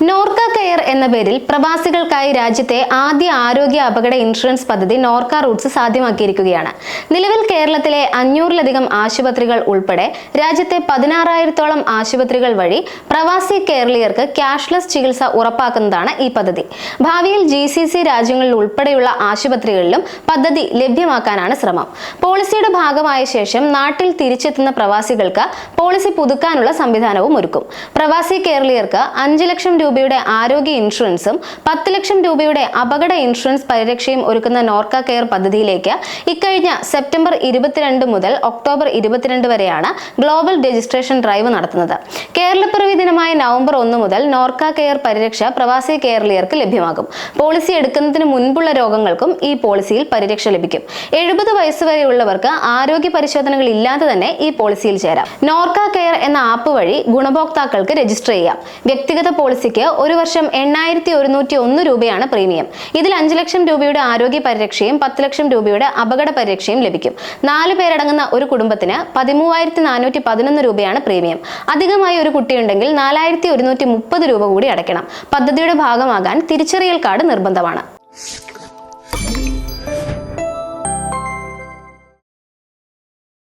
Norka care എന്ന പേരിൽ പ്രവാസികൾക്കായി രാജ്യത്തെ ആദ്യ ആരോഗ്യ അപകട ഇൻഷുറൻസ് പദ്ധതി നോർക്ക റൂട്ട്സ് സാധ്യമാക്കിയിരിക്കുകയാണ്. നിലവിൽ കേരളത്തിലെ അഞ്ഞൂറിലധികം ആശുപത്രികൾ ഉൾപ്പെടെ രാജ്യത്തെ പതിനാറായിരത്തോളം ആശുപത്രികൾ വഴി പ്രവാസി കേരളീയർക്ക് ക്യാഷ്ലെസ് ചികിത്സ ഉറപ്പാക്കുന്നതാണ് ഈ പദ്ധതി. ഭാവിയിൽ ജി സി സി രാജ്യങ്ങളിൽ ഉൾപ്പെടെയുള്ള ആശുപത്രികളിലും പദ്ധതി ലഭ്യമാക്കാനാണ് ശ്രമം. പോളിസിയുടെ ഭാഗമായ ശേഷം നാട്ടിൽ തിരിച്ചെത്തുന്ന പ്രവാസികൾക്ക് പോളിസി പുതുക്കാനുള്ള സംവിധാനവും ഒരുക്കും. പ്രവാസി കേരളീയർക്ക് അഞ്ച് ലക്ഷം രൂപയുടെ ആരോഗ്യ ഇൻഷുറൻസും പത്ത് ലക്ഷം രൂപയുടെ അപകട ഇൻഷുറൻസ് പരിരക്ഷയും ഒരുക്കുന്ന നോർക്ക കെയർ പദ്ധതിയിലേക്ക് ഇക്കഴിഞ്ഞ സെപ്റ്റംബർ ഇരുപത്തിരണ്ട് മുതൽ ഒക്ടോബർ ഇരുപത്തിരണ്ട് വരെയാണ് ഗ്ലോബൽ രജിസ്ട്രേഷൻ ഡ്രൈവ് നടത്തുന്നത്. കേരളപ്പിറവി ദിനമായ നവംബർ ഒന്ന് മുതൽ നോർക്ക കെയർ പരിരക്ഷ പ്രവാസി കേരളീയർക്ക് ലഭ്യമാകും. പോളിസി എടുക്കുന്നതിന് മുൻപുള്ള രോഗങ്ങൾക്കും ഈ പോളിസിയിൽ പരിരക്ഷ ലഭിക്കും. എഴുപത് വരെയുള്ളവർക്ക് ആരോഗ്യ പരിശോധനകൾ ഇല്ലാതെ തന്നെ ഈ പോളിസിയിൽ ചേരാം. നോർക്ക കെയർ എന്ന ആപ്പ് വഴി ഗുണഭോക്താക്കൾക്ക് രജിസ്റ്റർ ചെയ്യാം. വ്യക്തിഗത പോളിസിക്ക് ഒരു വർഷം എണ്ണായിരത്തി ഒരുന്നൂറ്റി ഒന്ന് രൂപയാണ് പ്രീമിയം. ഇതിൽ അഞ്ച് ലക്ഷം രൂപയുടെ ആരോഗ്യ പരിരക്ഷയും പത്ത് ലക്ഷം രൂപയുടെ അപകട പരിരക്ഷയും ലഭിക്കും. നാല് പേരടങ്ങുന്ന ഒരു കുടുംബത്തിന് പതിമൂവായിരത്തി നാനൂറ്റി പതിനൊന്ന് രൂപയാണ് പ്രീമിയം. അധികമായി ഒരു കുട്ടിയുണ്ടെങ്കിൽ നാലായിരത്തി ഒരുന്നൂറ്റി മുപ്പത് രൂപ കൂടി അടയ്ക്കണം. പദ്ധതിയുടെ ഭാഗമാകാൻ തിരിച്ചറിയൽ കാർഡ് നിർബന്ധമാണ്.